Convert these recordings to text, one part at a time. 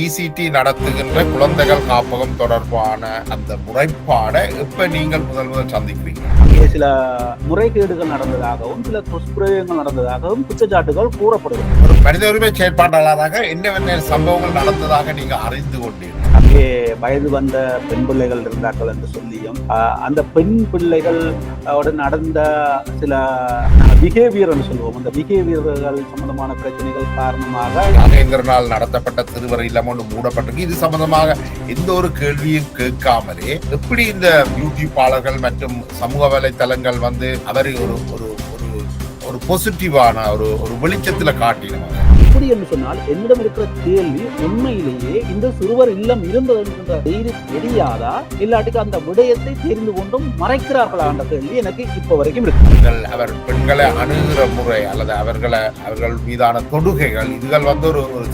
DCT நடத்துகின்ற குழந்தைகள் காப்பகம் தொடர்பான அந்த முறைப்பாடை இப்ப நீங்கள் முதல் முதல் சந்திக்கிறீங்க. சில முறைகேடுகள் நடந்ததாகவும் சில துஷ்பிரயோகங்கள் நடந்ததாகவும் குற்றச்சாட்டுகள் கூறப்படுகிறது. ஒரு மனித உரிமை செயற்பாட்டாளராக என்னவென்ன சம்பவங்கள் நடந்ததாக நீங்க அறிந்து கொண்டீர்கள்? அங்கே வயது வந்த பெண் பிள்ளைகள் இருந்தார்கள் என்று சொல்லியும் அந்த பெண் பிள்ளைகள் நடந்த சில பிஹேவியர் சொல்லுவோம். அந்த பிஹேவியர்கள் சம்பந்தமான பிரச்சனைகள் காரணமாக நாகேந்திரனால் நடத்தப்பட்ட திருவரை இல்லம் ஒன்று மூடப்பட்டிருக்கு. இது சம்பந்தமாக எந்த ஒரு கேள்வியும் கேட்காமலே எப்படி இந்த யூடியூப்பாளர்கள் மற்றும் சமூக வலைத்தளங்கள் வந்து அவரை ஒரு ஒரு ஒரு ஒரு பாசிட்டிவான ஒரு ஒரு வெளிச்சத்தில் காட்டினவங்க என்று சொன்னால் என்னிடம் இருக்கிற கேள்வி உண்மையிலேயே இந்த சிறுவர் இல்லம் இருந்தது என்கின்ற தைரியம் தெரியாதா? இல்லாட்டிக்கு அந்த விடயத்தை தெரிந்து கொண்டும் மறைக்கிறார்களா என்ற கேள்வி எனக்கு இப்ப வரைக்கும் இருக்கு. அவர் பெண்களை அணுகுற முறை அல்லது அவர்களை அவர்கள் மீதான தொடுகைகள் இதுகள் வந்து ஒரு ஒரு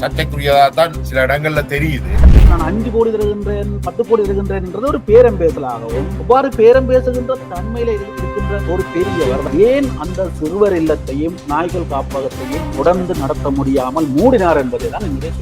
தான் சில இடங்கள்ல தெரியுது. நான் அஞ்சு கோடி தருகின்றேன் பத்து கோடி தருகின்றேன் என்றது ஒரு பேரம் பேசலாகவும் அவ்வாறு பேரம் பேசுகின்ற தன்மையில இருக்கின்ற ஒரு பெரியவர் ஏன் அந்த சிறுவர் இல்லத்தையும் நாய்கள் காப்பகத்தையும் தொடர்ந்து நடத்த முடியாமல் மூடினார் என்பதை தான் என்னுடைய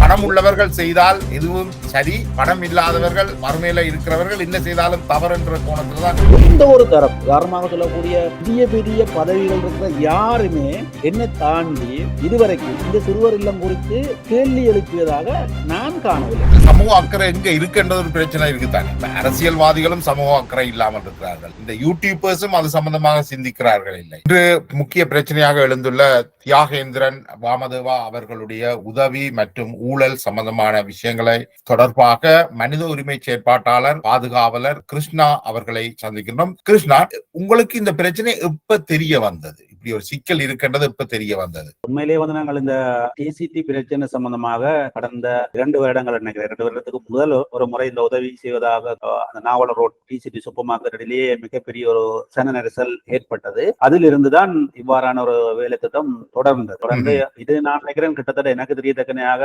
பணம் உள்ளவர்கள் செய்தால் எதுவும் சரி பணம் இல்லாதவர்கள் மறுமையில இருக்கிறவர்கள் என்ன செய்தாலும் தவறு என்ற கோணத்துல தான் எந்த ஒரு தரப்பு உதாரணமாக சொல்லக்கூடிய பெரிய பெரிய பதவிகள் இருக்கிற யாருமே என்னை தாண்டி இதுவரைக்கும் இந்த சிறுவர் இல்லம் குறித்து கேள்வி எழுப்பியதாக நான் காணவில்லை. சமூக அக்கறை எங்க இருக்குன்றது ஒரு பிரச்சனை இருக்குதானே? இப்ப அரசியல்வாதிகளும் சமூக அக்கறை இல்லாமல் இருக்கிறார்கள். இந்த யூடியூபர்ஸும் அது சம்பந்தமாக சிந்திக்கிறார்கள் இல்லை. இன்று முக்கிய பிரச்சனையாக எழுந்துள்ள தியாகேந்திரன் வாமதேவா அவர்களுடைய உதவி மற்றும் ஊழல் சம்பந்தமான விஷயங்களை தொடர்பாக மனித உரிமை செயற்பாட்டாளர் பாதுகாவலர் கிருஷ்ணா அவர்களை சந்திக்கின்றோம் கிருஷ்ணா உங்களுக்கு இந்த பிரச்சனை எப்ப தெரிய வந்தது? இப்படி ஒரு சிக்கல் இருக்கின்றது எப்ப தெரிய வந்தது. உண்மையிலேயே வந்து நாங்கள் இந்த டிசிடி பிரச்சனை சம்பந்தமாக கடந்த இரண்டு வருடங்கள் நினைக்கிறேன் இரண்டு வருடத்துக்கு முதல் ஒரு முறை இந்த உதவி செய்வதாக அந்த நாவல ரோட் டிசிடி சூப்பர் மார்க்கெட்டிலேயே மிகப்பெரிய ஒரு சன நெரிசல் ஏற்பட்டது. அதில் இருந்துதான் இவ்வாறான ஒரு வேலை திட்டம் தொடர்ந்தது. தொடர்ந்து இது நான் நினைக்கிறேன் கிட்டத்தட்ட எனக்கு தெரியத்தக்கனையாக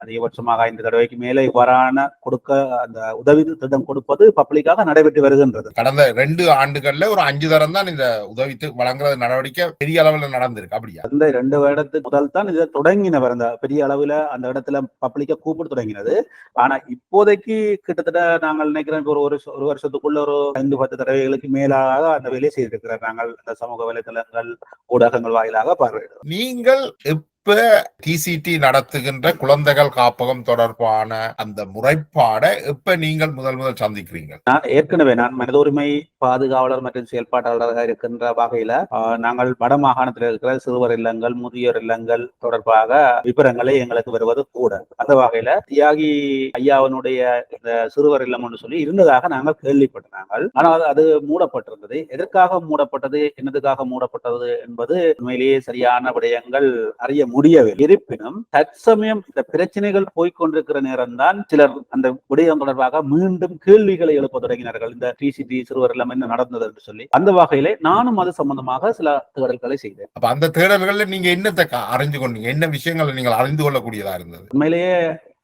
அதிகபட்சமாக ஐந்து தடவைக்கு மேலே இவ்வாறான கொடுக்க அந்த உதவி திட்டம் கொடுப்பது பப்ளிக்காக நடைபெற்று வருகின்றது. கடந்த ரெண்டு ஆண்டுகள்ல ஒரு அஞ்சு தரம் தான் இந்த உதவி தி- வழங்குற நடவடிக்கை பெரிய அளவுல நடந்திருக்கு. அப்படியா? அந்த ரெண்டு வருடத்துக்கு முதல் தான் இதை தொடங்கினவர். அந்த பெரிய அளவுல அந்த இடத்துல பப்ளிக்கா கூப்பிட்டு தொடங்கினது. ஆனா இப்போதைக்கு கிட்டத்தட்ட நாங்கள் நினைக்கிறேன் ஒரு ஒரு ஒரு வருஷத்துக்குள்ள ஒரு ஐந்து பத்து தடவைகளுக்கு மேலாக அந்த வேலையை செய்திருக்கிறார். நாங்கள் அந்த சமூக வலைதளங்கள் ஊடகங்கள் வாயிலாக பார்வையிடுறோம். நீங்கள் இப்ப டிசிடி நடத்துகின்ற குழந்தைகள் காப்பகம் தொடர்பான அந்த முறைப்பாடை இப்ப நீங்கள் முதல் முதல் சந்திக்கிறீங்க நான் ஏற்கனவே நான் மனித உரிமை பாதுகாவலர் மற்றும் செயல்பாட்டாளராக இருக்கின்ற வகையில நாங்கள் வட மாகாணத்தில் இருக்கிற சிறுவர் இல்லங்கள் முதியோர் இல்லங்கள் தொடர்பாக விபரங்களை எங்களுக்கு வருவது கூட. அந்த வகையில தியாகி ஐயாவனுடைய இந்த சிறுவர் இல்லம் என்று சொல்லி இருந்ததாக நாங்கள் கேள்விப்பட்டாங்கள் ஆனால் அது மூடப்பட்டிருந்தது. எதற்காக மூடப்பட்டது? என்னதுக்காக மூடப்பட்டது என்பது உண்மையிலேயே சரியான விடயங்கள் அறிய முடியவில்லை. இருப்பினும் தற்சமயம் இந்த பிரச்சனைகள் போய்க்கொண்டிருக்கிற நேரம்தான் சிலர் அந்த விடயம் தொடர்பாக மீண்டும் கேள்விகளை எழுப்ப தொடங்கினார்கள். இந்த டிசிடி சிறுவர் இல்லம் என்ன நடந்தது என்று சொல்லி. அந்த வகையிலே நானும் அது சம்பந்தமாக சில தேடல்களை செய்தேன். அப்ப அந்த தேடல்கள்ல நீங்க என்னத்தை அறிந்து கொண்டீங்க? என்ன விஷயங்களை நீங்கள் அறிந்து கொள்ளக்கூடியதா இருந்தது? உண்மையிலேயே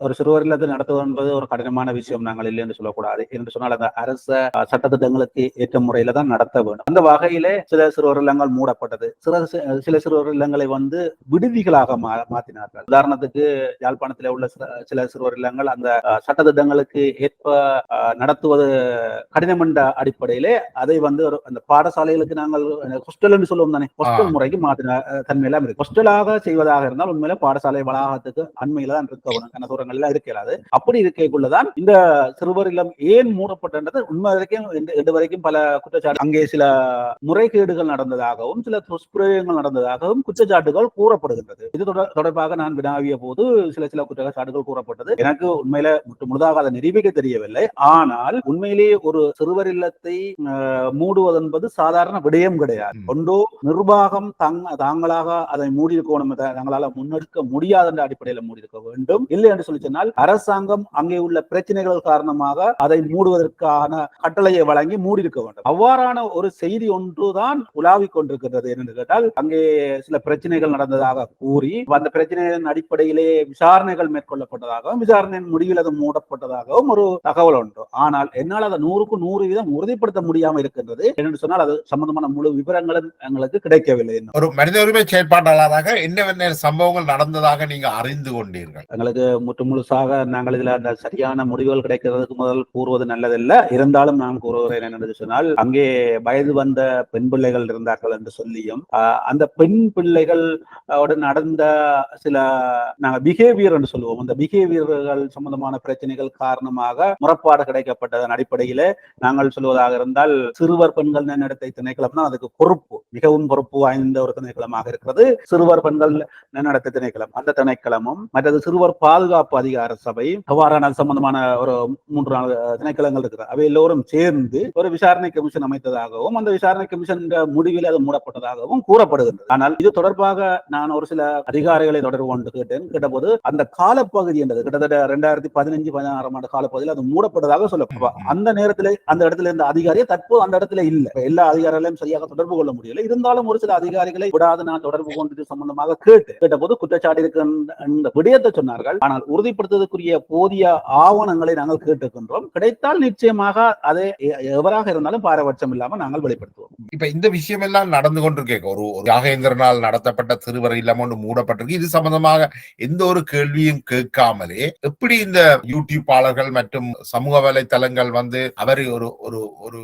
ஒரு சிறுவர் இல்லத்தை நடத்துவது என்பது ஒரு கடினமான விஷயம் நாங்கள் இல்லை என்று சொல்லக்கூடாது. என்று சொன்னால் அந்த அரச சட்டத்திட்டங்களுக்கு ஏற்ற முறையில தான் நடத்த வேண்டும். அந்த வகையிலே சில சிறுவர் இல்லங்கள் மூடப்பட்டது. சில சில சிறுவர் இல்லங்களை வந்து விடுதிகளாக மா- மாற்றினார்கள் உதாரணத்துக்கு யாழ்ப்பாணத்தில் உள்ள சில- சிறுவர் இல்லங்கள் அந்த சட்டத்திட்டங்களுக்கு ஏற்ப நடத்துவது கடினம் என்ற அடிப்படையிலே அதை வந்து ஒரு அந்த பாடசாலைகளுக்கு நாங்கள் ஹாஸ்டல் என்று சொல்லுவோம் தானே? ஹாஸ்டல். முறைக்கு மாற்றின தன்மையெல்லாம் இருக்கு. ஹாஸ்டலாக செய்வதாக இருந்தால் உண்மையில பாடசாலை வளாகத்துக்கு அண்மையில தான் இருக்க வேணும் கனதூரங்கள்ல இருக்காது அப்படி இருக்கைக்குள்ளதான் இந்த சிறுவர் இல்லம் ஏன் மூடப்பட்டது உண்மை வரைக்கும் இன்று வரைக்கும் பல குற்றச்சாட்டு அங்கே சில முறைகேடுகள் நடந்ததாகவும் சில துஷ்பிரயோகங்கள் நடந்ததாகவும் குற்றச்சாட்டுகள் கூறப்படுகின்றது. இது தொடர்- தொடர்பாக நான் வினாவிய போது சில சில குற்றச்சாட்டுகள் கூறப்பட்டது. எனக்கு உண்மையில முழுதாக அதை நிரூபிக்க தெரியவில்லை. ஆனால் உண்மையிலேயே ஒரு சிறுவர் இல்லத்தை அஹ், மூடுவது என்பது சாதாரண விடயம் கிடையாது. ஒன்றோ நிர்வாகம் தங் தாங்களாக அதை இதை தங்களால முன்னெடுக்க முடியாத என்ற அடிப்படையில மூடியிருக்க வேண்டும். இல்லை என்று சொல்லி சொன்னால் அரசாங்கம் அங்கே உள்ள பிரச்சனைகள் காரணமாக அதை மூடுவதற்கான கட்டளையை வழங்கி மூடி இருக்க வேண்டும். அவ்வாறான ஒரு செய்தி ஒன்றுதான் உலாவிக் கொண்டிருக்கிறது என்னன்னு கேட்டால் அங்கே சில பிரச்சனைகள் நடந்ததாக கூறி அந்த பிரச்சனைகளின் அடிப்படையிலே விசாரணைகள் மேற்கொள்ளப்பட்டதாகவும் விசாரணையின் முடிவில் அது மூடப்பட்டதாகவும் ஒரு தகவல் உண்டு. ஆனால் என்னால் அதை நூறுக்கு நூறு வீதம் உறுதிப்படுத்த முடியாம இருக்கின்றது. என்னென்னு சொன்னால் அது சம்பந்தமான முழு விவரங்களும் எங்களுக்கு கிடைக்கவில்லை. ஒரு மனித உரிமை செயற்பாட்டாளராக என்னென்ன சம்பவங்கள் நடந்ததாக நீங்க அறிந்து கொண்டீர்கள். எங்களுக்கு முற்று முழுசாக நாங்கள் இதுல அந்த சரியான முடிவுகள் கிடைக்கிறதுக்கு முதல் கூறுவது நல்லதில்ல. இருந்தாலும் நான் கூறுகிறேன் என்று சொன்னால் அங்கே வயது வந்த பெண் பிள்ளைகள் இருந்தார்கள் என்று சொல்லியும் அந்த பெண் பிள்ளைகள் நடந்த சில நாங்கள் பிஹேவியர் என்று சொல்லுவோம். அந்த பிஹேவியர்கள் சம்பந்தமான பிரச்சனைகள் காரணமாக முறப்பாடு கிடைக்கப்பட்டதன் அடிப்படையில நாங்கள் சொல்வதாக இருந்தால் சிறுவர் பெண்கள் நன்னடத்தை திணைக்களம் தான் அதுக்கு பொறுப்பு மிகவும் பொறுப்பு வாய்ந்த ஒரு திணைக்களமாக இருக்கிறது. சிறுவர் பெண்கள் நன்னடத்தை திணைக்களம் அந்த திணைக்களமும் மற்றது சிறுவர் பாதுகாப்பு அதிகார சபை அவ்வாறான சம்பந்தமான ஒரு மூன்று நாலு திணைக்களங்கள் இருக்கிறது அவை எல்லோரும் சேர்ந்து ஒரு விசாரணை கமிஷன் அமைத்ததாகவும் அந்த விசாரணை கமிஷன் முடிவில் அது மூடப்பட்டதாகவும் கூறப்படுகின்றது. ஆனால் இது தொடர்பாக நான் ஒரு சில அதிகாரிகளை தொடர்பு கொண்டு கேட்டேன். கேட்டபோது அந்த காலப்பகுதி என்றது கிட்டத்தட்ட ரெண்டாயிரத்தி பதினஞ்சு பதினாறாம் ஆண்டு காலப்பகுதியில் அது மூடப்பட்டதாக சொல்ல அந்த நேரத்தில் அந்த இடத்துல இருந்த அதிகாரியை தற்போது அந்த இடத்துல இல்ல. எல்லா அதிகாரிகளையும் சரியாக தொடர்பு கொள்ள முடியல. இருந்தாலும் ஒரு சில அதிகாரிகளை விடாது நான் தொடர்பு கொண்டு சம்பந்தமாக கேட்டு கேட்டபோது குற்றச்சாட்டு இருக்கு அந்த விடயத்தை சொன்னார்கள். ஆனால் உறுதிப்படுத்துவதற்குரிய போதிய ஆவணங்களை நாங்கள் கேட்டுக்கின்றோம் கிடைத்தால் நிச்சயமாக அதை எவராக இருந்தாலும் பாரபட்சம் இல்லாமல் நாங்கள் வெளிப்படுத்துவோம். இப்ப இந்த விஷயம் எல்லாம் நடந்து கொண்டிருக்க ஒரு ஒரு யாகேந்திரனால் நடத்தப்பட்ட சிறுவர் இல்லாம ஒன்று மூடப்பட்டிருக்கு. இது சம்பந்தமாக எந்த ஒரு கேள்வியும் கேட்காமலே எப்படி இந்த யூடியூப்பாளர்கள் மற்றும் சமூக வலைத்தளங்கள் வந்து அவர் ஒரு ஒரு ஒரு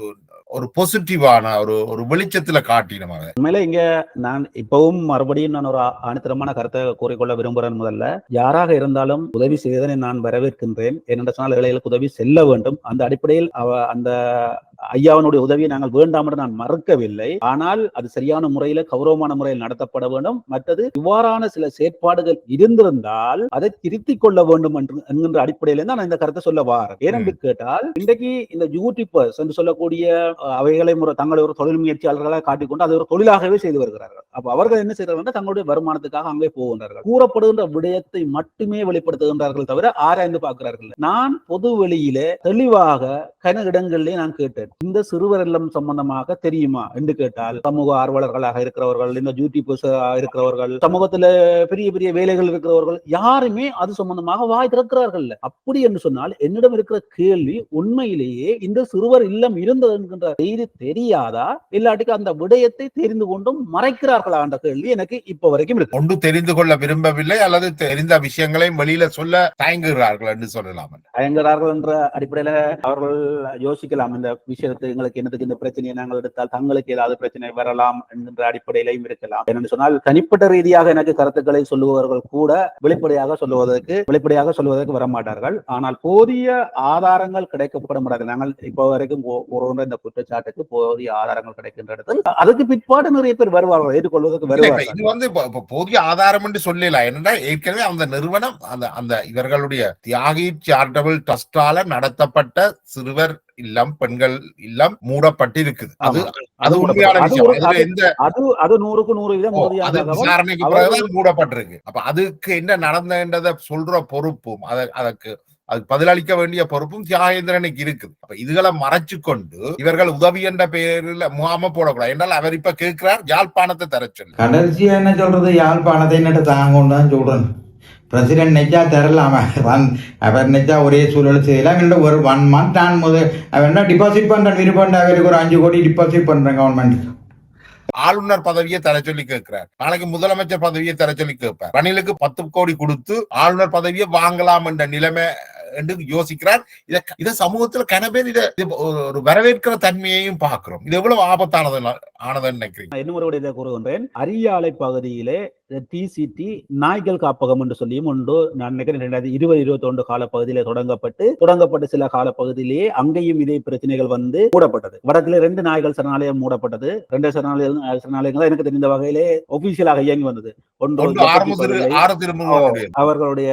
ஒரு பாசிட்டிவான ஒரு ஒரு வெளிச்சத்துல காட்டினோம் அதை உண்மையில இங்க நான் இப்பவும் மறுபடியும் நான் ஒரு ஆணித்தரமான கருத்தை கூறிக்கொள்ள விரும்புகிறேன் முதல்ல. யாராக இருந்தாலும் உதவி செய்தனை நான் வரவேற்கின்றேன். ஏனென்ற சொன்னால் ஏழைகளுக்கு உதவி செல்ல வேண்டும். அந்த அடிப்படையில் அவ அந்த ஐயாவனுடைய உதவியை நாங்கள் வேண்டாம் என்று நான் மறுக்கவில்லை. ஆனால் அது சரியான முறையில கௌரவமான முறையில் நடத்தப்பட வேண்டும். மற்றது இவ்வாறான சில செயற்பாடுகள் இருந்திருந்தால் அதை திருத்திக் கொள்ள வேண்டும் என்று என்கின்ற அடிப்படையில நான் இந்த கருத்தை சொல்ல வாரேன். ஏனென்று கேட்டால் இன்றைக்கு இந்த யூடியூபர்ஸ் என்று சொல்லக்கூடிய அவைகளை முறை தங்களை ஒரு தொழில் முயற்சியாளர்களாக காட்டிக்கொண்டு அதை ஒரு தொழிலாகவே செய்து வருகிறார்கள். அப்ப அவர்கள் என்ன செய்கிறார்கள் தங்களுடைய வருமானத்துக்காக அங்கே போகின்றார்கள். கூறப்படுகின்ற விடயத்தை மட்டுமே வெளிப்படுத்துகின்றார்கள் தவிர ஆராய்ந்து பார்க்கிறார்கள். நான் பொது வெளியிலே தெளிவாக கன இடங்களிலே நான் கேட்டேன். இந்த சிறுவர் இல்லம் சம்பந்தமாக தெரியுமா என்று கேட்டால் சமூக ஆர்வலர்களாக இருக்கிறவர்கள் இந்த யூடியூபர்ஸ் இருக்கிறவர்கள் சமூகத்துல பெரிய பெரிய வேலைகள் இருக்கிறவர்கள் யாருமே அது சம்பந்தமாக வாய் திறக்கிறார்கள். அப்படி என்று சொன்னால் என்னிடம் இருக்கிற கேள்வி உண்மையிலேயே இந்த சிறுவர் இல்லம் இருந்தது என்கின்ற செய்தி தெரியாதா? இல்லாட்டிக்கு அந்த விடயத்தை தெரிந்து கொண்டும் மறைக்கிறார்களா என்ற கேள்வி எனக்கு இப்ப வரைக்கும் இருக்கு. ஒன்று தெரிந்து கொள்ள விரும்பவில்லை அல்லது தெரிந்த விஷயங்களையும் வெளியில சொல்ல தயங்குகிறார்கள் என்று சொல்லலாம் தயங்குகிறார்கள் என்ற அடிப்படையில அவர்கள் யோசிக்கலாம். இந்த விஷயத்தை எங்களுக்கு என்னதுக்கு இந்த பிரச்சனையை நாங்கள் எடுத்தால் தங்களுக்கு ஏதாவது பிரச்சனை வரலாம் என்கின்ற அடிப்படையிலையும் இருக்கலாம். என்னன்னு சொன்னால் தனிப்பட்ட ரீதியாக எனக்கு கருத்துக்களை சொல்லுபவர்கள் கூட வெளிப்படையாக சொல்லுவதற்கு வெளிப்படையாக சொல்லுவதற்கு வரமாட்டார்கள். ஆனால் போதிய ஆதாரங்கள் கிடைக்கப்பட முடியாது நாங்கள் இப்போ வரைக்கும் கூறுகின்ற இந்த குற்றச்சாட்டுக்கு போதிய ஆதாரங்கள் கிடைக்கின்ற இடத்தில் அதுக்கு பிற்பாடு நிறைய பேர் வருவார்கள் ஏற்றுக்கொள்வதற்கு வருவார்கள். இது வந்து போதிய ஆதாரம் என்று சொல்லலாம் என்னன்னா ஏற்கனவே அந்த நிறுவனம் அந்த அந்த இவர்களுடைய தியாகி சாரிட்டபிள் ட்ரஸ்டால நடத்தப்பட்ட சிறுவர் இல்லம் பெண்கள் இல்லம் மூடப்பட்டிருக்குது. அது. அது உண்மையான விஷயம். எந்த அது அது நூறுக்கு நூறு அது. விசாரணைக்கு பிறகுதான் மூடப்பட்டிருக்கு. அப்ப அதுக்கு என்ன நடந்ததுன்றத சொல்ற பொறுப்பும் அத அதற்கு அதுக்கு பதிலளிக்க வேண்டிய பொறுப்பும் தியாகேந்திரனுக்கு இருக்குது. அப்ப இதுகளை மறைச்சு கொண்டு இவர்கள் உதவி என்ற பெயரில் முகாம போடக்கூடாது. என்றால் அவர் இப்ப கேட்கிறார் யாழ்ப்பாணத்தை தர சொல்லி. கடைசியா என்ன சொல்றது? யாழ்ப்பாணத்தை என்னட்டு தாங்க கொண்டு தான் சொல்றேன். பிரசிடென்ட் நெஜா தரலாம் அவன் அவர் நெஜா ஒரே சூழல் செய்யலாம் இல்லை ஒரு ஒன் மந்த் நான் முதல் அவன் என்ன டிபாசிட் பண்ற விருப்பம் அவருக்கு ஒரு அஞ்சு கோடி டிபாசிட் பண்றேன் கவர்மெண்ட் ஆளுநர் பதவியை தர சொல்லி கேட்கிறார். நாளைக்கு முதலமைச்சர் பதவியை தர சொல்லி கேட்பார். ரணிலுக்கு பத்து கோடி கொடுத்து ஆளுநர் பதவியை வாங்கலாம் என்ற நிலைமை என்று யோசிக்கிறார். இத இத சமூகத்துல கன பேர் இத இது ஒரு வரவேற்கிற தன்மையையும் பார்க்கிறோம். இது எவ்வளவு ஆபத்தானது ஆனதுன்னு நினைக்கிறீங்க? ஒரு விடயத்தை கூறுகின்றேன். அரியாலை பகுதியிலே டிசிடி நாய்கள் காப்பகம் என்று சொல்லியும் உண்டு. நான் நினைக்கிறேன் ரெண்டாயிரத்தி இருபது இருபத்தி ஒன்று கால பகுதியிலே தொடங்கப்பட்டு தொடங்கப்பட்ட சில கால பகுதியிலேயே அங்கேயும் இதே பிரச்சனைகள் வந்து மூடப்பட்டது. வடக்கிலே ரெண்டு நாய்கள் சரணாலயம் மூடப்பட்டது. ரெண்டு சரணாலயம் சரணாலயங்கள் எனக்கு தெரிந்த வகையிலே ஒபிஷியலாக இயங்கி வந்தது. ஒன்று ஒன்று அவர்களுடைய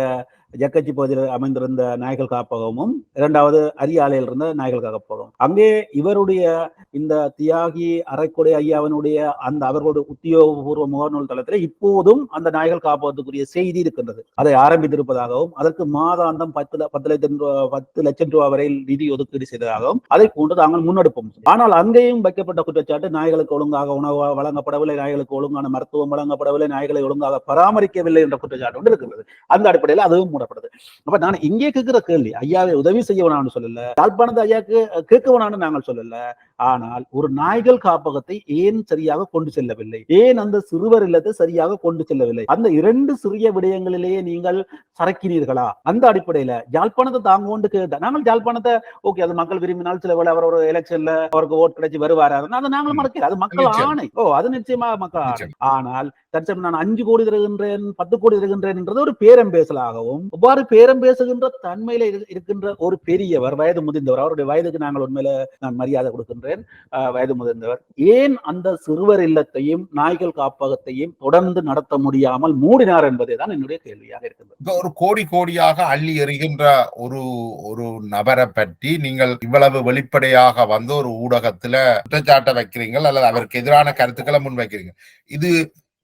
ஜக்கச்சி பகுதியில் அமைந்திருந்த நாய்கள் காப்பகமும் இரண்டாவது அரியாலையில் இருந்த நாய்கள் காப்பகம் அங்கே இவருடைய இந்த தியாகி அரைக்குடை ஐயாவினுடைய அந்த அவர்களுடைய உத்தியோகபூர்வ முகநூல் தளத்தில் இப்போதும் அந்த நாய்கள் காப்பகத்துக்குரிய செய்தி இருக்கின்றது. அதை ஆரம்பித்திருப்பதாகவும் அதற்கு மாதாந்தம் பத்து பத்து லட்சம் ரூபா- பத்து லட்சம் ரூபாய் வரை நிதி ஒதுக்கீடு செய்ததாகவும் அதை போன்று தாங்கள் முன்னெடுப்போம். ஆனால் அங்கேயும் வைக்கப்பட்ட குற்றச்சாட்டு நாய்களுக்கு ஒழுங்காக உணவு வழங்கப்படவில்லை நாய்களுக்கு ஒழுங்கான மருத்துவம் வழங்கப்படவில்லை நாய்களை ஒழுங்காக பராமரிக்கவில்லை என்ற குற்றச்சாட்டு ஒன்று இருக்கிறது அந்த அடிப்படையில் அதுவும் மூடப்படுது. அப்ப நான் இங்கே கேட்கிற கேள்வி ஐயாவை உதவி செய்ய வேணாம்னு சொல்லல யாழ்ப்பாணத்தை ஐயாக்கு கேட்க வேணாம்னு நாங்கள் சொல்லல ஆனால் ஒரு நாய்கள் காப்பகத்தை ஏன் சரியாக கொண்டு செல்லவில்லை? ஏன் அந்த சிறுவர் இல்லத்தை சரியாக கொண்டு செல்லவில்லை? அந்த இரண்டு சிறிய விடயங்களிலேயே நீங்கள் சரக்கினீர்களா? அந்த அடிப்படையில யாழ்ப்பாணத்தை தாங்க கொண்டு கேட்டா நாங்கள் யாழ்ப்பாணத்தை ஓகே அது மக்கள் விரும்பினால் சில வேளை அவர் ஒரு எலெக்ஷன்ல அவருக்கு ஓட் கிடைச்சு வருவாரு. அதை நாங்கள் மறக்கல. அது மக்கள் நிச்சயம். ஆணை. ஓ அது நிச்சயமாக மக்கள் ஆணை. நிச்சயம். ஆனால் தற்சமயம் நான் அஞ்சு கோடி தருகின்றேன் பத்து கோடி தருகின்றேன் என்றது ஒரு பேரம் பேசலாகவும் அவ்வாறு பேரம் பேசுகின்ற தன்மையில இரு- இருக்கின்ற ஒரு பெரியவர் வயது முதிர்ந்தவர் அவருடைய வயதுக்கு நாங்கள் உண்மையில நான் மரியாதை கொடுக்கின்றேன். ஆஹ் வயது முதிர்ந்தவர் ஏன் அந்த சிறுவர் இல்லத்தையும் நாய்கள் காப்பகத்தையும் தொடர்ந்து நடத்த முடியாமல் மூடினார் என்பதே தான் என்னுடைய கேள்வியாக இருக்கின்றது. ஒரு கோடி கோடியாக அள்ளி எறிகின்ற ஒரு ஒரு நபரை பற்றி நீங்கள் இவ்வளவு வெளிப்படையாக வந்து ஒரு ஊடகத்துல குற்றச்சாட்டை வைக்கிறீங்கள் அல்லது அவருக்கு எதிரான கருத்துக்களை முன்வைக்கிறீங்க இது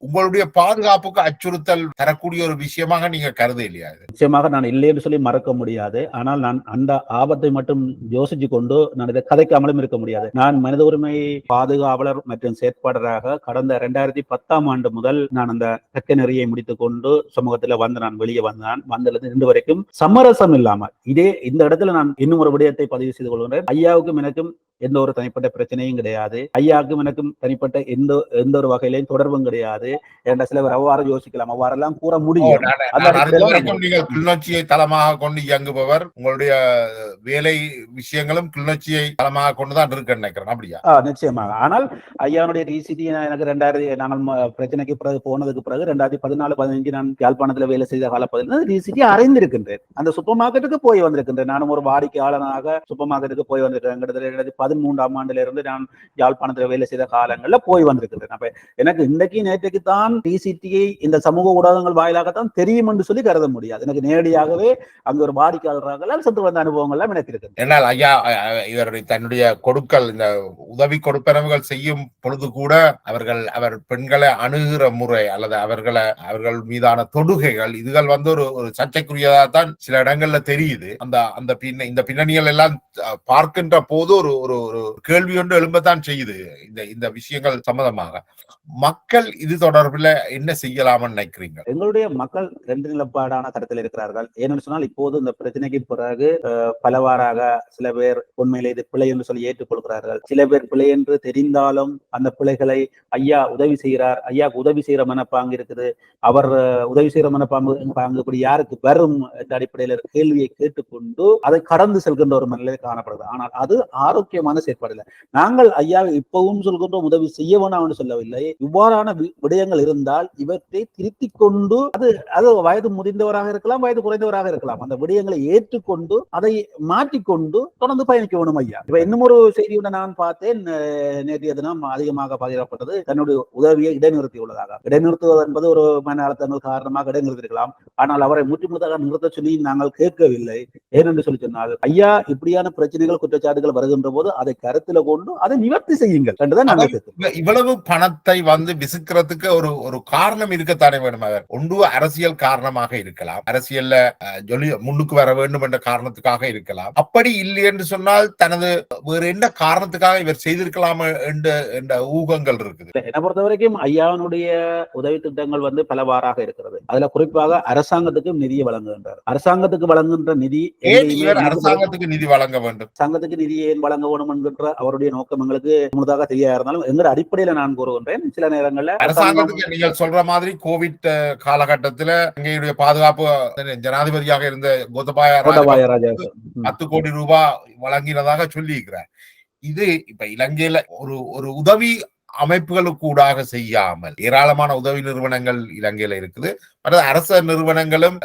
உங்களுடைய பாதுகாப்புக்கு அச்சுறுத்தல் தரக்கூடிய ஒரு விஷயமாக நீங்க கருத இல்லையா நிச்சயமாக நான் இல்லை என்று சொல்லி மறக்க முடியாது. ஆனால் நான் அந்த ஆபத்தை மட்டும் யோசிச்சு கொண்டு நான் இதை கதைக்காமலும் இருக்க முடியாது. நான் மனித உரிமை பாதுகாவலர் மற்றும் செயற்பாளராக கடந்த இரண்டாயிரத்தி பத்தாம் ஆண்டு முதல் நான் அந்த தக்க நெறியை முடித்துக் கொண்டு சமூகத்துல வந்து நான் வெளியே வந்தான். வந்ததிலிருந்து இன்று வரைக்கும் சமரசம் இல்லாமல் இதே இந்த இடத்துல நான் இன்னும் ஒரு விடயத்தை பதிவு செய்து கொள்கிறேன் ஐயாவுக்கும் எனக்கும் எந்த ஒரு தனிப்பட்ட பிரச்சனையும் கிடையாது. ஐயாவுக்கும் எனக்கும் தனிப்பட்ட எந்த எந்த ஒரு வகையிலையும் தொடர்பும் கிடையாது. என்ற சிலர் அவ்வாறு யோசிக்கலாம். அவ்வாறெல்லாம் கூற முடியும். நான் நான் நீங்கள் கிளிநொச்சியை தளமாக கொண்டு இயங்குபவர். உங்களுடைய வேலை விஷயங்களும் கிளிநொச்சியை தளமாக கொண்டுதான் இருக்கு நினைக்கிறேன். அப்படியா? நிச்சயமாக. ஆனால் ஐயாவுடைய டிசிடி எனக்கு ரெண்டாயிரத்தி ம- பிரச்சனைக்கு பிறகு போனதுக்கு பிறகு ரெண்டாயிரத்தி பதினாலு பதினஞ்சு நான் யாழ்ப்பாணத்துல வேலை செய்த காலப்பகுதியில் டிசிடி அறிந்திருக்கின்றேன். அந்த சூப்பர் மார்க்கெட்டுக்கு போய் வந்திருக்கின்றேன். நானும் ஒரு வாடிக்கையாளனாக சூப்பர் மார்க்கெட்டுக்கு போய் வந்திருக்கேன் கிட்டத்தட்ட பதிமூன்றாம் ஆண்டுல இருந்து நான் யாழ்ப்பாணத்துல வேலை செய்த காலங்கள்ல போய் வந்திருக்கின்றேன். அப்ப எனக்கு இன்றைக்கு நேற்றைக்கு தான் டிசிடியை இந்த சமூக ஊடகங்கள் வாயிலாகத்தான் தெரியும் என்று சொல்லி கருத முடியாது. எனக்கு நேரடியாகவே அங்க ஒரு வாடிக்கையாளராக சென்று வந்த அனுபவங்கள்லாம் எனக்கு இருக்கு என்னால் ஐயா இவருடைய தன்னுடைய கொடுக்கல் இந்த உதவி கொடுப்பனவுகள் செய்யும் பொழுது கூட அவர்கள் அவர் பெண்களை அணுகிற முறை அல்லது அவர்களை அவர்கள் மீதான தொடுகைகள் இதுகள் வந்து ஒரு ஒரு சர்ச்சைக்குரியதா தான் சில இடங்கள்ல தெரியுது. அந்த அந்த பின்ன இந்த பின்னணிகள் எல்லாம் பார்க்கின்ற போது ஒரு ஒரு ஒரு கேள்வி ஒன்று எழும்பத்தான் செய்யுது இந்த இந்த விஷயங்கள் சம்பந்தமாக. மக்கள் இது தொடர்பில் என்ன செய்யலாம்னு நினைக்கிறீங்க? எங்களுடைய மக்கள் ரெண்டு நிலப்பாடான தரத்தில் இருக்கிறார்கள். ஏன்னு சொன்னால் இப்போது இந்த பிரச்சனைக்கு பிறகு பலவாறாக சில பேர் உண்மையிலே இது பிழை என்று சொல்லி ஏற்றுக்கொள்கிறார்கள். சில பேர் பிழை என்று தெரிந்தாலும் அந்த பிழைகளை ஐயா உதவி செய்கிறார். ஐயா உதவி செய்கிற மனப்பாங்கு இருக்குது. அவர் உதவி செய்கிற மனப்பாங்கு பாங்கு இப்படி யாருக்கு வரும் என்ற அடிப்படையில் கேள்வியை கேட்டுக்கொண்டு அதை கடந்து செல்கின்ற ஒரு மனநிலை காணப்படுது. ஆனால் அது ஆரோக்கியமான செயற்பாடு இல்லை. நாங்கள் ஐயா இப்பவும் சொல்கின்றோம் உதவி செய்ய வேண்டாம் சொல்லவில்லை. இவ்வாறான வி- விடயங்கள் இருந்தால் இவற்றை திருத்திக் கொண்டு அது அது வயது முதிர்ந்தவராக இருக்கலாம் வயது குறைந்தவராக இருக்கலாம். அந்த விடயங்களை ஏற்றுக்கொண்டு அதை மாற்றிக்கொண்டு தொடர்ந்து பயணிக்க வேணும் ஐயா. இப்ப இன்னும் ஒரு செய்தியுடன் நான் பார்த்தேன். நேற்றைய தினம் அதிகமாக பகிரப்பட்டது. தன்னுடைய உதவியை இடைநிறுத்தி உள்ளதாக இடைநிறுத்துவது என்பது ஒரு மன அழுத்தங்கள் காரணமாக இடைநிறுத்திருக்கலாம் ஆனால் அவரை முற்றுமுழுதாக நிறுத்த சொல்லி நாங்கள் கேட்கவில்லை. ஏனென்று சொல்லி சொன்னால் ஐயா இப்படியான பிரச்சனைகள் குற்றச்சாட்டுகள் வருகின்ற போது அதை கருத்துல கொண்டு அதை நிவர்த்தி செய்யுங்கள் என்றுதான் நாங்கள் இவ்வளவு பணத்தை வந்து விசுக்கிறதுக்கு ஒரு ஒரு காரணம் இருக்கத்தானே வேணும் அவர். ஒன்று அரசியல் காரணமாக இருக்கலாம். அரசியல்ல ஜொலி முன்னுக்கு வர வேண்டும் என்ற காரணத்துக்காக இருக்கலாம். அப்படி இல்லை என்று சொன்னால் தனது வேறு என்ன காரணத்துக்காக இவர் செய்திருக்கலாம் என்ற என்ற ஊகங்கள் இருக்குது. என்னை பொறுத்த வரைக்கும் ஐயாவினுடைய உதவி திட்டங்கள் வந்து பலவாறாக இருக்கிறது. அதுல குறிப்பாக அரசாங்கத்துக்கு நிதியை வழங்குகின்றார். அரசாங்கத்துக்கு வழங்குகின்ற நிதி அரசாங்கத்துக்கு நிதி வழங்க வேண்டும்? அரசாங்கத்துக்கு நிதி ஏன் வழங்க வேணும் என்கின்ற அவருடைய நோக்கம் எங்களுக்கு முழுதாக தெரியா இருந்தாலும் எங்கிற அடிப்படையில நான் கூறுகின்றேன். சில நேரங்கள்ல நீங்கள் சொல்ற மாதிரி கோவிட் காலகட்டத்துல இங்கேயுடைய பாதுகாப்பு ஜனாதிபதியாக இருந்த ராஜா பத்து கோடி ரூபாய் வழங்கினதாக சொல்லி இது இப்ப இலங்கையில ஒரு ஒரு உதவி அமைப்புகளுக்கு ஊடாக செய்யாமல். ஏராளமான உதவி நிறுவனங்கள் இலங்கையில இருக்குது. அல்லது அரச நிறுவனங்களும்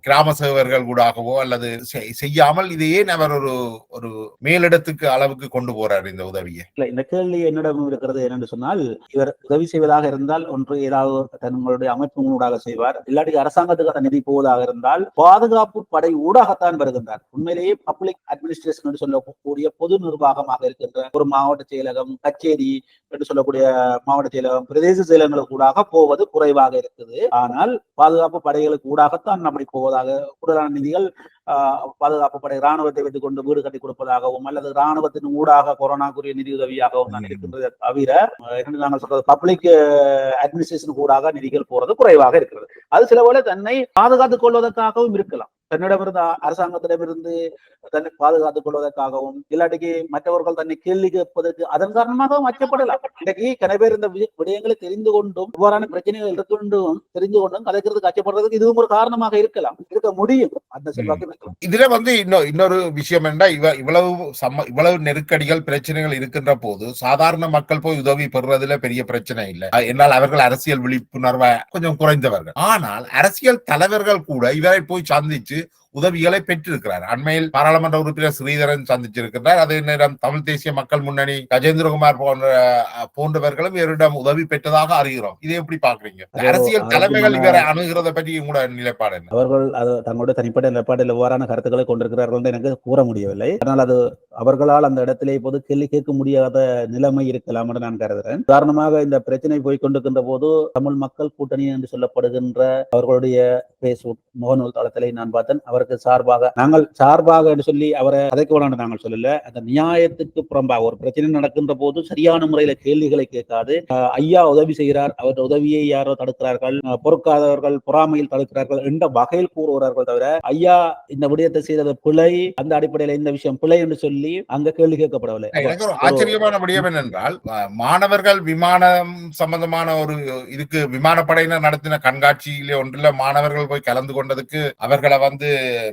கிராம சேவர்கள் கூடாகவோ அல்லது செய்- செய்யாமல் இதையே அவர் ஒரு ஒரு மேலிடத்துக்கு அளவுக்கு கொண்டு போறார் இந்த உதவியை. இல்ல இந்த கேள்வி என்னிடம் இருக்கிறது என்னென்று சொன்னால் இவர் உதவி செய்வதாக இருந்தால் ஒன்று ஏதாவது தங்களுடைய ஊடாக செய்வார். இல்லாட்டி அரசாங்கத்துக்கு நிதி போவதாக இருந்தால் பாதுகாப்பு படை ஊடாகத்தான் வருகின்றார். உண்மையிலேயே பப்ளிக் அட்மினிஸ்ட்ரேஷன் என்று சொல்லக்கூடிய பொது நிர்வாகமாக இருக்கின்ற ஒரு மாவட்ட செயலகம் கச்சேரி என்று சொல்லக்கூடிய மாவட்ட செயலகம் பிரதேச செயலகங்களுக்கு ஊடாக போவது குறைவாக இருக்குது. ஆனால் பாதுகாப்பு படைகளுக்கு ஊடாகத்தான் அப்படி போவதாக கூடுதலான நிதிகள் பாதுகாப்பு படை ராணுவத்தை வைத்துக் கொண்டு வீடு கட்டி கொடுப்பதாகவும் அல்லது ராணுவத்தின் ஊடாக கொரோனாக்குரிய நிதி உதவியாகவும் தான் இருக்கின்றதே தவிர நாங்கள் சொல்றது பப்ளிக் அட்மினிஸ்ட்ரேஷன் ஊடாக நிதிகள் போறது குறைவாக இருக்கிறது. அது சில வேளை தன்னை பாதுகாத்துக் கொள்வதற்காகவும் இருக்கலாம். தன்னிடமிருந்து அரசாங்கத்திடமிருந்து தன்னை பாதுகாத்துக் கொள்வதற்காகவும் இல்லாட்டிக்கு மற்றவர்கள் தன்னை கேள்வி கேட்பதற்கு அதன் காரணமாகவும் அச்சப்படலாம். இன்றைக்கு கன பேர் இந்த விடயங்களை தெரிந்து கொண்டும் இவ்வாறான பிரச்சனைகள் இருக்கொண்டும் தெரிந்து கொண்டும் கதைக்கிறதுக்கு அச்சப்படுறதுக்கு இதுவும் ஒரு காரணமாக இருக்கலாம். இருக்க முடியும். அந்த செல்வாக்கு இதுல வந்து இன்னொரு இன்னொரு விஷயம் என்ன இவ இவ்வளவு சம்ம இவ்வளவு நெருக்கடிகள் பிரச்சனைகள் இருக்கின்ற போது சாதாரண மக்கள் போய் உதவி பெறுறதுல பெரிய பிரச்சனை இல்லை. என்னால் அவர்கள் அரசியல் விழிப்புணர்வை கொஞ்சம் குறைந்தவர்கள். ஆனால் அரசியல் தலைவர்கள் கூட இவரை போய் சந்திச்சு உதவிகளை பெற்றிருக்கிறார். அண்மையில் பாராளுமன்ற உறுப்பினர் ஸ்ரீதரன் சந்திச்சிருக்கிறார். அதே நேரம் தமிழ் தேசிய மக்கள் முன்னணி கஜேந்திரகுமார் போன்ற போன்றவர்களும் இவரிடம் உதவி பெற்றதாக அறிகிறோம். இதை எப்படி பாக்குறீங்க அரசியல் தலைமைகள் இவரை அணுகிறத பற்றி உங்களோட நிலைப்பாடு என்ன? அவர்கள் தங்களுடைய தனிப்பட்ட நிலப்பாட்டில் எவ்வாறான கருத்துக்களை கொண்டிருக்கிறார்கள் என்று எனக்கு கூற முடியவில்லை. ஆனால் அது அவர்களால் அந்த இடத்திலே இப்போது கேள்வி கேட்க முடியாத நிலைமை இருக்கலாம் என்று நான் கருதுகிறேன். உதாரணமாக இந்த பிரச்சனை போய் கொண்டிருக்கின்ற போது தமிழ் மக்கள் கூட்டணி என்று சொல்லப்படுகின்ற அவர்களுடைய பேஸ்புக் முகநூல் தளத்திலே நான் பார்த்தேன். அவருக்கு சார்பாக நாங்கள் சார்பாக என்று சொல்லி அவரை கதைக்க வேணாம் நாங்கள் சொல்லல. அந்த நியாயத்துக்கு புறம்பாக ஒரு பிரச்சனை நடக்கின்ற போது சரியான முறையில கேள்விகளை கேட்காது. அஹ், ஐயா உதவி செய்கிறார். அவர் உதவியை யாரோ தடுக்கிறார்கள். பொறுக்காதவர்கள் பொறாமையில் தடுக்கிறார்கள் என்ற வகையில் கூறுகிறார்கள் தவிர ஐயா இந்த விடயத்தை செய்தது பிழை. அந்த அடிப்படையில இந்த விஷயம் பிழை என்று சொல்லி அங்க கேள்வி கேட்கப்படவில்லை. எனக்கு ஒரு ஆச்சரியமான விடயம் என்னென்றால் மாணவர்கள் விமானம் சம்பந்தமான ஒரு இதுக்கு விமானப்படையினர் நடத்தின கண்காட்சியிலே ஒன்றுல மாணவர்கள் போய் கலந்து கொண்டதுக்கு அவர்களை வந்து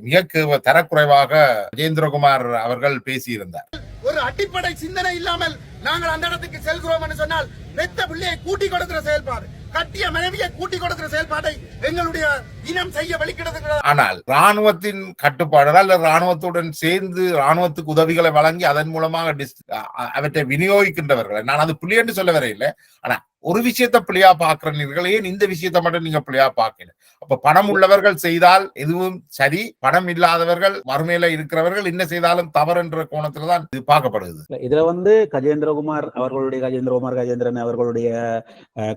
மிக தரக்குறைவாக ராஜேந்திரகுமார் அவர்கள் பேசியிருந்தார். ஒரு அடிப்படை சிந்தனை இல்லாமல் நாங்கள் அந்த இடத்துக்கு செல்கிறோம் என்று சொன்னால் பெத்த பிள்ளையை கூட்டி கொடுக்கிற செயல்பாடு. கட்டிய மனைவியை கூட்டி கொடுக்கிற செயல்பாட்டை எங்களுடைய இனம் செய்ய வலிக்கிறது ஆனால் ராணுவத்தின் கட்டுப்பாடு அல்ல ராணுவத்துடன் சேர்ந்து ராணுவத்துக்கு உதவிகளை வழங்கி அதன் மூலமாக அவற்றை விநியோகிக்கின்றவர்கள். நான் அது புள்ளி என்று சொல்ல வரையில்லை ஆனா ஒரு விஷயத்த பிள்ளையா பாக்குறீர்கள் ஏன் இந்த விஷயத்த மட்டும் நீங்க பிள்ளையா பாக்கல அப்ப பணம் உள்ளவர்கள் செய்தால் எதுவும் சரி பணம் இல்லாதவர்கள் வறுமையில இருக்கிறவர்கள் என்ன செய்தாலும் தவறு என்ற கோணத்துல தான் இது பார்க்கப்படுது இதுல வந்து கஜேந்திரகுமார் அவர்களுடைய கஜேந்திரகுமார் கஜேந்திரன் அவர்களுடைய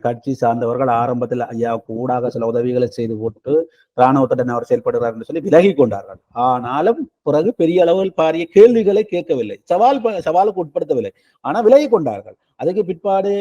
கட்சி சார்ந்தவர்கள் ஆரம்பத்தில் ஐயாவுக்கு ஊடாக சில உதவிகளை செய்து போட்டு ராணுவத்துடன் அவர் செயல்படுகிறார் என்று சொல்லி விலகி கொண்டார்கள். ஆனாலும் பிறகு பெரிய அளவில் பாரிய கேள்விகளை கேட்கவில்லை. சவால் சவாலுக்கு உட்படுத்தவில்லை. ஆனா விலகி கொண்டார்கள். அதுக்கு பிற்பாடு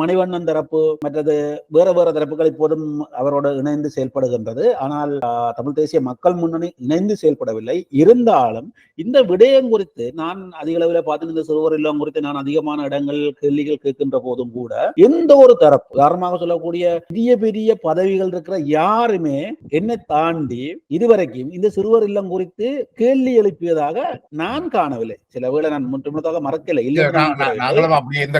மனைவி மணிவண்ணன் தரப்பு மற்றது வேற வேற தரப்புகள் இப்போதும் அவரோட இணைந்து செயல்படுகின்றது ஆனால் தமிழ் தேசிய மக்கள் முன்னணி இணைந்து செயல்படவில்லை இருந்தாலும் இந்த விடயம் குறித்து நான் அதிக அளவில் பார்த்து இந்த சிறுவர் இல்லம் குறித்து நான் அதிகமான இடங்கள் கேள்விகள் கேட்கின்ற போதும் கூட எந்த ஒரு தரப்பு உதாரணமாக சொல்லக்கூடிய பெரிய பெரிய பதவிகள் இருக்கிற யாருமே என்னை தாண்டி இதுவரைக்கும் இந்த சிறுவர் இல்லம் குறித்து கேள்வி எழுப்பியதாக நான் காணவில்லை சில வேளை நான் முற்றுமுழுதாக மறக்கல இல்லை. நாங்களும் அப்படி இந்த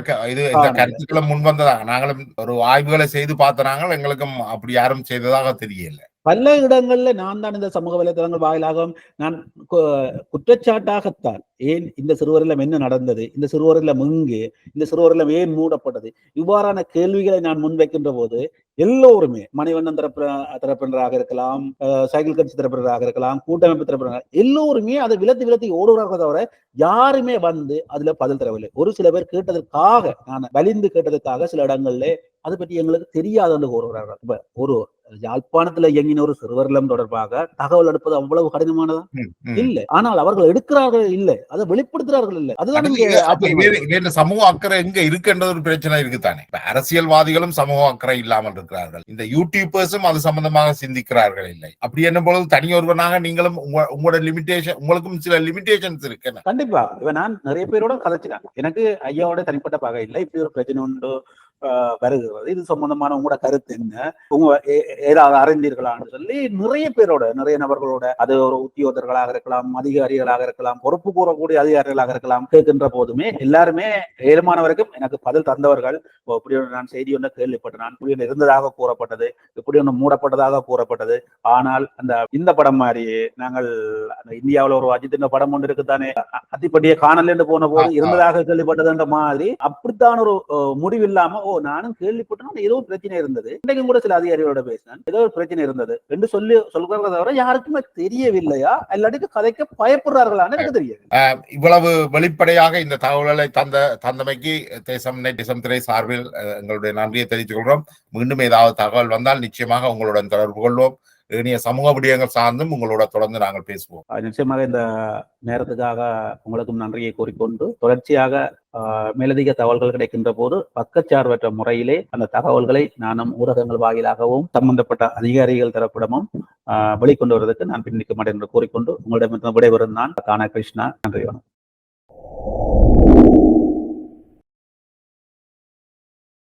ஆமா. கருத்துக்களும் முன் நாங்களும் ஒரு ஆய்வுகளை செய்து பார்த்தனாங்க எங்களுக்கும் அப்படி யாரும் செய்ததாக தெரியல பல இடங்கள்ல நான் தான் இந்த சமூக வலைதளங்கள் வாயிலாகவும் நான் குற்றச்சாட்டாகத்தான் ஏன் இந்த சிறுவர் இல்லம் என்ன நடந்தது? இந்த சிறுவர் இல்லம் எங்கு இந்த சிறுவர் இல்லம் ஏன் மூடப்பட்டது? இவ்வாறான கேள்விகளை நான் முன்வைக்கின்ற போது எல்லோருமே மணிவண்ணன் தரப்பு தரப்பினராக இருக்கலாம் சைக்கிள் கட்சி தரப்பினராக இருக்கலாம் கூட்டமைப்பு தரப்பினராக எல்லோருமே அதை விலத்தி விலத்தி ஓடுகிறார்கள் தவிர யாருமே வந்து அதுல பதில் தரவில்லை. ஒரு சில பேர் கேட்டதற்காக நான் வலிந்து கேட்டதற்காக சில இடங்கள்ல அது பற்றி எங்களுக்கு தெரியாதுன்னு கூறுகிறார்கள் இப்ப ஒரு யாழ்ப்பாணத்துல இயங்கின ஒரு சிறுவர்லம் தொடர்பாக தகவல் எடுப்பது அவ்வளவு கடினமானதா. இல்ல. ஆனால் அவர்கள் எடுக்கிறார்கள் இல்லை. அதை வெளிப்படுத்துறார்கள் இல்லை அதுதான் இருக்கு. சமூக அக்கறை எங்க இருக்குன்றது ஒரு பிரச்சனை இருக்குதானே? இப்ப அரசியல்வாதிகளும் சமூக அக்கறை இல்லாமல் இருக்கிறார்கள். இந்த யூடியூபர்ஸும் அது சம்பந்தமாக சிந்திக்கிறார்கள் இல்லை. அப்படி என்ன பொழுது தனியொருவனாக நீங்களும் உங்க- உங்களோட லிமிடேஷன் உங்களுக்கும் சில லிமிடேஷன்ஸ் இருக்கு? கண்டிப்பா. நான் நிறைய பேரோட கதைச்சிட்டேன். எனக்கு ஐயாவோட தனிப்பட்ட பகை இல்லை. இப்படி ஒரு பிரச்சனை உண்டு. வருகிறது. இது சம்பந்தமான உங்களோட கருத்து என்ன? உங்க ஏதாவது அறிந்தீர்களான்னு சொல்லி நிறைய பேரோட நிறைய நபர்களோட அது ஒரு உத்தியோகர்களாக இருக்கலாம் அதிகாரிகளாக இருக்கலாம் பொறுப்பு கூறக்கூடிய அதிகாரிகளாக இருக்கலாம் கேட்கின்ற போதுமே எல்லாருமே ஏழுமான வரைக்கும் எனக்கு பதில் தந்தவர்கள். இப்படி ஒன்று நான் செய்தி ஒன்று கேள்விப்பட்டேன். நான் இப்படி ஒன்று இருந்ததாக கூறப்பட்டது. இப்படி ஒன்று மூடப்பட்டதாக கூறப்பட்டது. ஆனால் அந்த இந்த படம் மாதிரி நாங்கள் அந்த இந்தியாவுல ஒரு அஜித் படம் ஒன்று இருக்குதானே அத்திப்பட்டியை காணல் என்று போன போது. இருந்ததாக கேள்விப்பட்டதுன்ற மாதிரி அப்படித்தான் ஒரு அஹ், முடிவு இல்லாம ஓ நானும் கேள்விப்பட்டேன் ஏதோ ஒரு பிரச்சனை இருந்தது. இன்றைக்கும் கூட சில அதிகாரிகளோட பேசினேன் ஏதோ ஒரு பிரச்சனை இருந்தது. என்று சொல்லி சொல்கிறத தவிர யாருக்குமே தெரியவில்லையா? இல்லாட்டி கதைக்க பயப்படுறார்களான்னு எனக்கு தெரியாது. இவ்வளவு வெளிப்படையாக இந்த தகவல்களை தந்த தந்தமைக்கு தேசம் நெட்டிசம் திரை சார்பில் எங்களுடைய நன்றியை தெரிவித்துக் கொள்கிறோம். மீண்டும் ஏதாவது தகவல் வந்தால் நிச்சயமாக உங்களுடன் தொடர்பு கொள்வோம். இனிய சமூக விடயங்கள் சார்ந்தும் உங்களோட தொடர்ந்து நாங்கள் பேசுவோம். நிச்சயமாக இந்த நேரத்துக்காக உங்களுக்கும் நன்றியை கூறிக்கொண்டு தொடர்ச்சியாக மேலதிக தகவல்கள் கிடைக்கின்ற போது பக்கச்சார்பற்ற முறையிலே அந்த தகவல்களை நானும் ஊடகங்கள் வாயிலாகவும் சம்பந்தப்பட்ட அதிகாரிகள் தரப்பிடமும் வெளிக்கொண்டு வருவதற்கு நான் பின்னிக்க மாட்டேன் என்று கூறிக்கொண்டு உங்களிடமிருந்து விடைபெறும் நான் கானா கிருஷ்ணா நன்றி வணக்கம்.